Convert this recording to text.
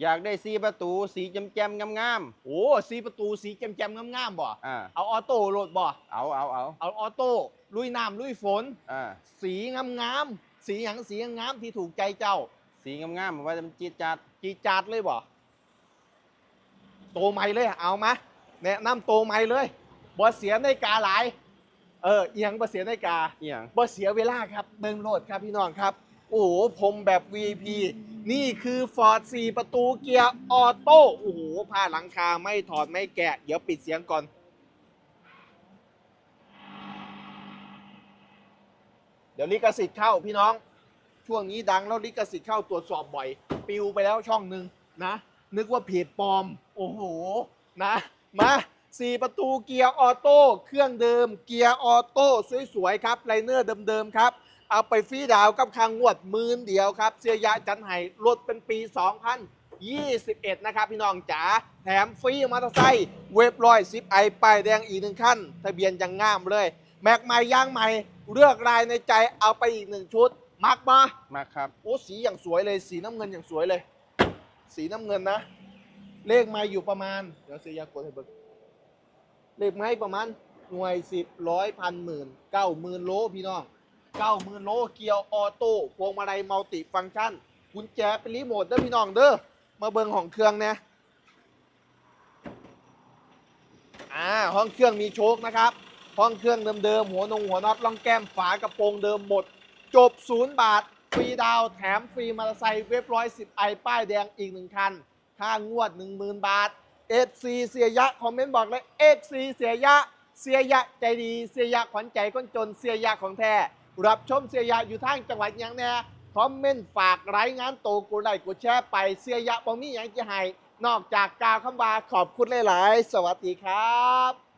อยากได้สีประตูสีแจ่มๆงามโอ้สีประตูสีแจ่มๆงามๆบ่ ๆอ่าเอาออโต้โหลดบ่ เอาเอาเอาเอาออโต้ลุยน้ำลุยฝน อ่าสีงามๆสีหยังสีงามๆที่ถูกใจเจ้า สีงามๆว่าจะมันจีดจัดจีดจาดเลยบ่โตใหม่เลยเอามาแนะนำโตใหม่เลยบ่เสียในาฬิกาหลาย เออเอียงบ่เสียในาฬิกาอีหยังบ่เสียเวลาครับเบิ่งโหลดครับพี่น้องครับ โอ้โหผมแบบ VIP นี่คือ Ford 4 ประตูเกียร์ออโต้โอ้โหผ้าหลังคาไม่ถอดไม่แกะ เดี๋ยวปิดเสียงก่อน เดี๋ยวลิขสิทธิ์เข้าพี่น้อง ช่วงนี้ดังแล้วลิขสิทธิ์เข้าตรวจสอบบ่อย ปิวไปแล้วช่องหนึ่งนะ นึกว่าเพจปลอม โอ้โห นะ มา สี่ประตูเกียร์ออโต้เครื่องเดิม เกียร์ออโต้สวยๆครับไลเนอร์เดิมๆครับ เอาไปฟรีดาวน์กับคางวดหมื่นเดียวครับ เสียยะจันไห้รถเป็นปี 2021 นะครับ พี่น้องจ๋าแถมฟรีมอเตอร์ไซค์เว็บร้อยซิปไอป้ายแดงอีกหนึ่งขั้น ทะเบียนยังงามเลย แม็กใหม่ย่างใหม่เลือกลายในใจเอาไปอีกหนึ่งชุดมักมามาครับโอ้สีอย่างสวยเลยสีน้ำเงินอย่างสวยเลย สีน้ำเงินนะ เลขไม้อยู่ประมาณ เดี๋ยวเสียยากดให้เบิก เลขไม้ประมาณหน่วยสิบร้อยพันหมื่นเก้าหมื่นโลพี่น้องเก้าหมื่นโลเกียวออโต้พวงมาลัยมัลติฟังก์ชันกุญแจเป็นรีโมทเด้อพี่น้องเด้อมาเบิงของเครื่องเนี่ยอ่าห้องเครื่องมีโชคนะครับ ห้องเครื่องเดิมๆหัวนงหัวน็อตล่องแก้มฝากระโปรงเดิมหมด จบศูนย์บาทฟรีดาวแถมฟรีมอเตอร์ไซค์เว็บร้อยสิบไอป้ายแดงอีกหนึ่งคันค่างวด10,000บาท FC เสียยะคอมเมนต์บอกเลย FC เสียยะเสียยะใจดีเสียยะขวัญใจคนจนเสียยะของแท้รับชมเสียยะอยู่ทางจังหวัดยังแน่คอมเมนต์ฝากรายงานโตกูไลค์กูแชร์ไปเสียยะบ่มีหยังจะให้นอกจากกาวคำว่าขอบคุณหลาย ๆ สวัสดีครับ